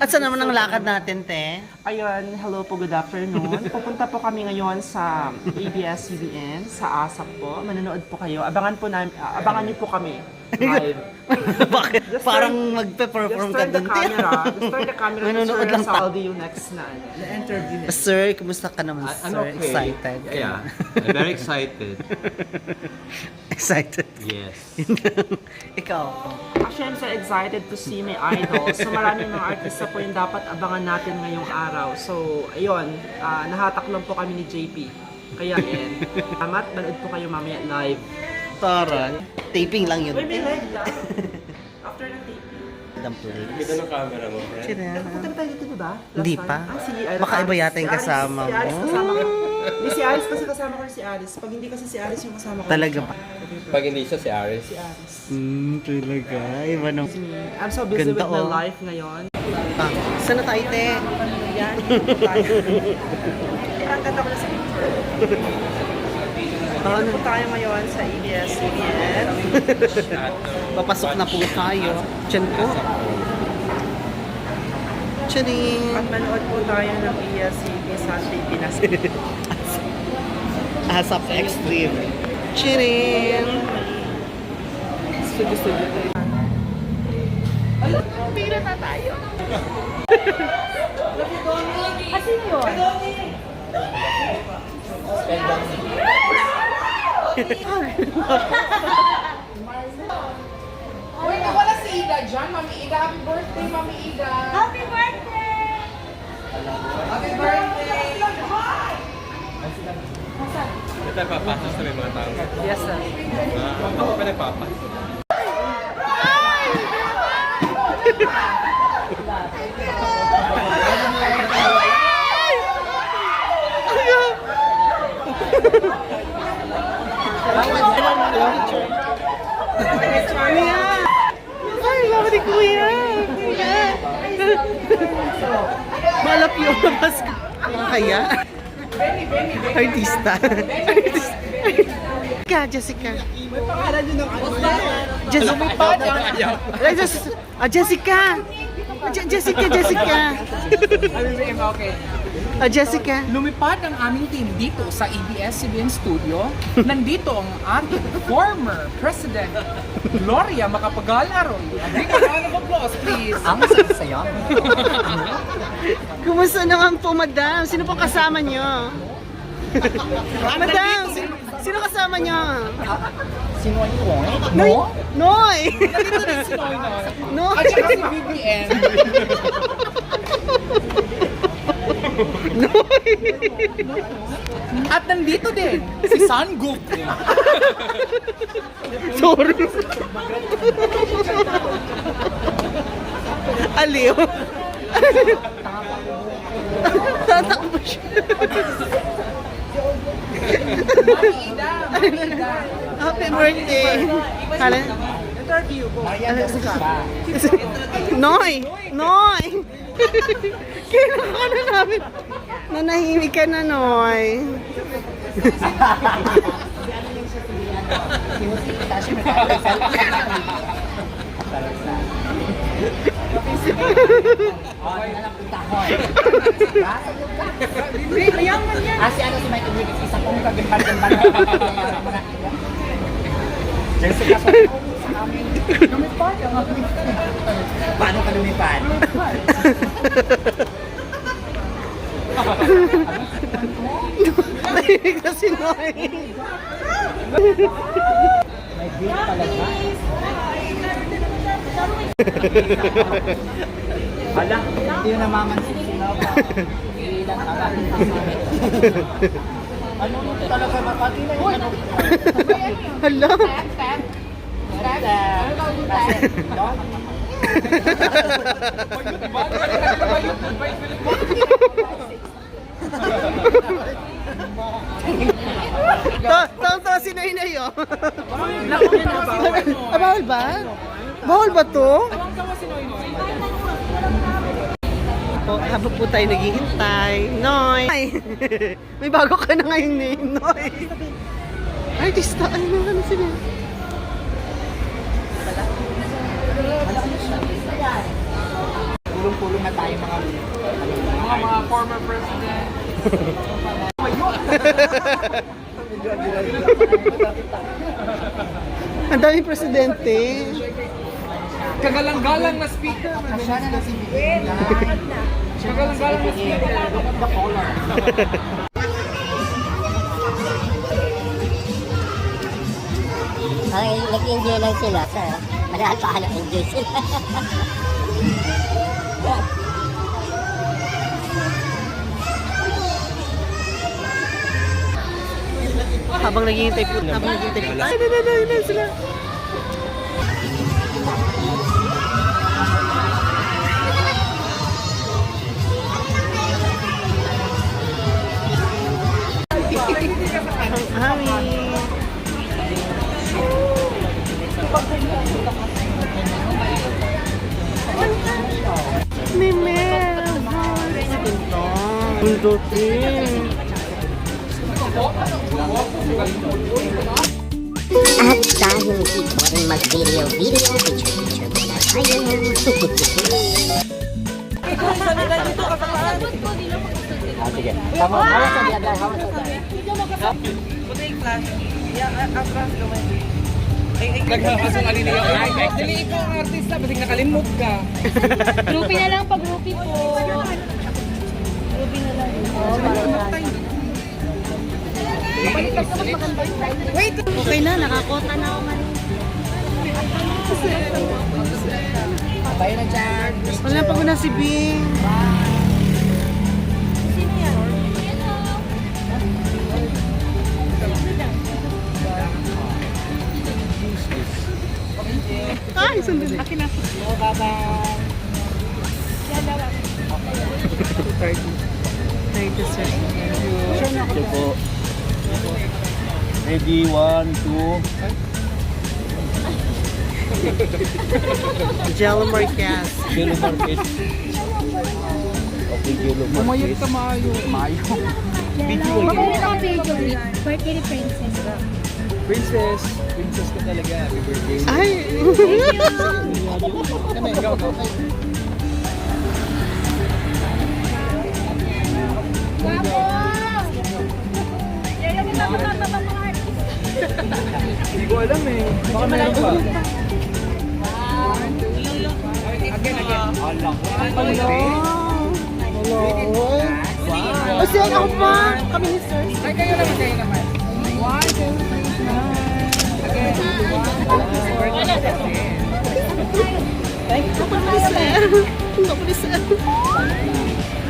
At saan naman ang lakad natin, te? Ayun, hello po, good afternoon. Pupunta po kami ngayon sa ABS-CBN, sa ASAP po. Manonood po kayo. Abangan po namin, abangan niyo po kami. Live. Bakit? Just Parang turn- magpe-perform Just ka turn the dun, te. camera. Just turn the camera Manonood lang ta- Saldi yung next na ano, na interview niya. Sir, kumusta ka naman, I- I'm sir? okay. Excited? Yeah, I'm very excited. Excited. Yes. Ikaw. Actually, I'm so excited to see my idol. So, maraming mga artista po yung dapat abangan natin ngayong araw. So, ayun, ah, nahatak lang po kami ni JP. Kaya, yan. Salamat, manood po kayo mamaya live. Taray. Taping lang yun. Uy, may live lang. After ng tape. Madam. Ganda ng camera mo, friend. Sino yan? Punta na tayo dito, di ba? Last Hindi time? pa. Ah, si Iris. Baka iba yata yung kasama Si Aris mo. kasama ko. Hindi, si Aris kasi kasama ko rin si Aris. Pag hindi kasi si Aris yung kasama ko. Talaga ba? Pag hindi siya si Aris. Si Aris. Hmm, talaga. Iba nung... I'm so busy Ganda, with my oh. life ngayon. Ah, saan na tayo, te? Yan, tayo. Ang ganda ko na sa picture. Ano po tayo ngayon sa E ABS-CBN? Papasok na po tayo. Diyan po. Tcharing! At manood po tayo ng E ABS-CBN sa Pilipinas. Asap Extreme. Tcharing! Studio-studio tayo. Uy, nawala si Ida dyan. Mami Ida, happy birthday, Mami Ida. Happy birthday! Happy birthday! Ito papasok sa may mga tao. Yes, sir. Ah, ako pa nagpapas. Ay, mama ni Kuya! Malap yung labas ko. Kaya? Artista. Artista. Jessica, Jessica. May pangalan yun ng Jessica. Ay, Jessica. Ah, Jessica. Je- Jessica, Jessica. Ah, Jessica. Lumipad ang aming team dito sa E ABS-CBN Studio. Nandito ang ating former President, Gloria Macapagal-Arroyo. Big round of applause, please. Ang saya Kumusta naman po, madam? Sino po kasama niyo? madam, sino, kasama niyo? Si Noy Noy? Noy! Noy! Nandito din si Noy Noy. Noy! At saka si BBN. At nandito din si San Goku. Sorry. Aliw. Tatakbo siya. Mami Ida, Mami Ida. Happy birthday. Kala? Interview po. Noy! Noy! Kinaka na namin. Nanahimik ka na, Noy. Ah, si ano si Michael Wiggins, isa kong kagimban-gimban. Jessica, sa amin, lumipad ang aming... Paano ka lumipad? Nahimik na si Noy. May beat talaga. Hala, hindi yun namamansin sila pa. Ilan ka ba? Ano mo talaga makati na yun? Hala. Ta- Taon-taon si Noy na yun. Ah, bawal ba? Bawal ba to? Po, habang po tayo naghihintay. Noy! Ay, may bago ka na ngayon name, Noy. Artista, ay, ano sila? Pulong-pulong na tayo mga mga, mga former president. Ang daming presidente. Kagalang-galang na speaker. Siya na si Kagalang-galang na speaker. The color. Ay, nag-enjoy lang sila, sir. Marahal pa nag-enjoy sila. Habang naghihintay po, habang naghihintay po. Ay, na, na, na, na, sila. At dahil hindi ko rin mag-video-video, picture-picture muna tayo. Ah, sige. Tama, hawas sa diadar, hawas sa diadar. Naghahasong alin niya. Ay, dili ikaw ang artista, basig nakalimot ka. Groupie na lang pag groupie po. Okay na, nakakota na ako man. Tayo na dyan. Wala pa ko na si Bing. Ay, sandali. Akin na. Thank you, sir. Ito po. Ready, one, two. Jello Marquez. Yellow market. Okay, yellow Umayot market. ka mayo. Mayo. Maganda ka video. Birthday ni Princess. Princess! Princess ka talaga. Happy birthday. Ay! Kami, go, go. Hindi alam eh. Baka meron pa. Again, again. Allah. Wow. O siya, ako pa. Kami ni sir. Ay, kayo naman, kayo naman. One, two, three. Again. One, two, three. Ako ni sir. Ako ni sir.